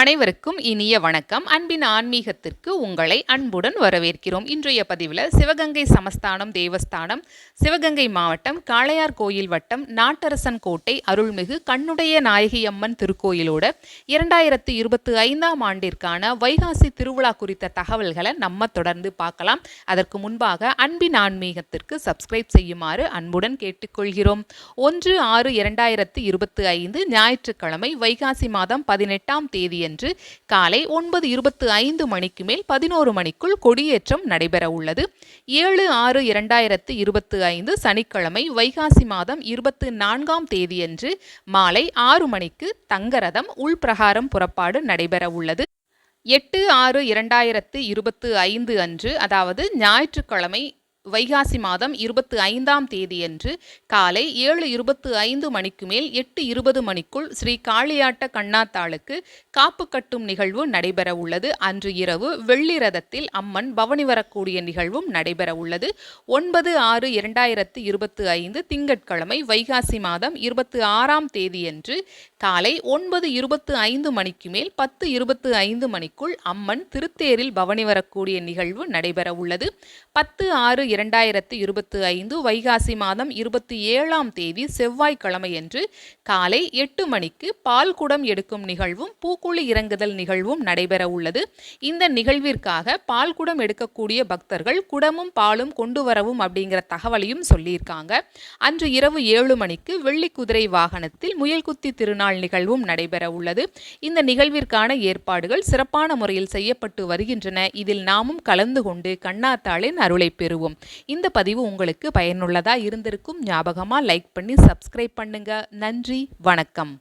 அனைவருக்கும் இனிய வணக்கம். அன்பின் ஆன்மீகத்திற்கு உங்களை அன்புடன் வரவேற்கிறோம். இன்றைய பதிவில் சிவகங்கை சமஸ்தானம் தேவஸ்தானம் சிவகங்கை மாவட்டம் காளையார் கோயில் வட்டம் நாட்டரசன் கோட்டை அருள்மிகு கண்ணுடைய நாயகியம்மன் திருக்கோயிலோட இரண்டாயிரத்து இருபத்தி ஐந்தாம் ஆண்டிற்கான வைகாசி திருவிழா குறித்த தகவல்களை நம்ம தொடர்ந்து பார்க்கலாம். அதற்கு முன்பாக அன்பின் ஆன்மீகத்திற்கு சப்ஸ்கிரைப் செய்யுமாறு அன்புடன் கேட்டுக்கொள்கிறோம். ஒன்று ஆறு இரண்டாயிரத்து இருபத்தி ஐந்து ஞாயிற்றுக்கிழமை வைகாசி மாதம் பதினெட்டாம் தேதி தேதியன்று காலை ஒன்பது இருபத்து ஐந்து மணிக்கு மேல் பதினோரு மணிக்குள் கொடியேற்றம் நடைபெற உள்ளது. ஏழு ஆறு இரண்டாயிரத்து இருபத்து ஐந்து சனிக்கிழமை வைகாசி மாதம் இருபத்து நான்காம் தேதியன்று மாலை ஆறு மணிக்கு தங்கரதம் உள்பிரகாரம் புறப்பாடு நடைபெற உள்ளது. எட்டு ஆறு இரண்டாயிரத்து இருபத்து ஐந்து அன்று அதாவது ஞாயிற்றுக்கிழமை வைகாசி மாதம் இருபத்தி ஐந்தாம் தேதியன்று காலை ஏழு இருபத்து ஐந்து மணிக்கு மேல் எட்டு இருபது மணிக்குள் ஸ்ரீ காளியாட்ட கண்ணாத்தாளுக்கு காப்பு கட்டும் நிகழ்வு நடைபெற உள்ளது அன்று இரவு வெள்ளி ரதத்தில் அம்மன் பவனி வரக்கூடிய நிகழ்வும் நடைபெற உள்ளது ஒன்பது ஆறு இரண்டாயிரத்து இருபத்து ஐந்து திங்கட்கிழமை வைகாசி மாதம் இருபத்து ஆறாம் தேதியன்று காலை ஒன்பது இருபத்து ஐந்து மணிக்கு மேல் பத்து இருபத்து ஐந்து மணிக்குள் அம்மன் திருத்தேரில் பவனி வரக்கூடிய நிகழ்வு நடைபெற உள்ளது பத்து ஆறு இரண்டாயிரத்து இருபத்தி ஐந்து வைகாசி மாதம் இருபத்தி ஏழாம் தேதி செவ்வாய்க்கிழமையன்று காலை எட்டு மணிக்கு பால் குடம் எடுக்கும் நிகழ்வும் பூக்குழி இறங்குதல் நிகழ்வும் நடைபெற உள்ளது. இந்த நிகழ்விற்காக பால் குடம் எடுக்கக்கூடிய பக்தர்கள் குடமும் பாலும் கொண்டு வரவும் அப்படிங்கிற தகவலையும் சொல்லியிருக்காங்க. அன்று இரவு ஏழு மணிக்கு வெள்ளி குதிரை வாகனத்தில் முயல்குத்தி திருநாள் நிகழ்வும் நடைபெற உள்ளது. இந்த நிகழ்விற்கான ஏற்பாடுகள் சிறப்பான முறையில் செய்யப்பட்டு வருகின்றன. இதில் நாமும் கலந்து கொண்டு கண்ணாத்தாளின் அருளை பெறுவோம். இந்த பதிவு உங்களுக்கு பயனுள்ளதா இருந்திருக்கும் ஞாபகமாக லைக் பண்ணி சப்ஸ்கிரைப் பண்ணுங்க. நன்றி வணக்கம்.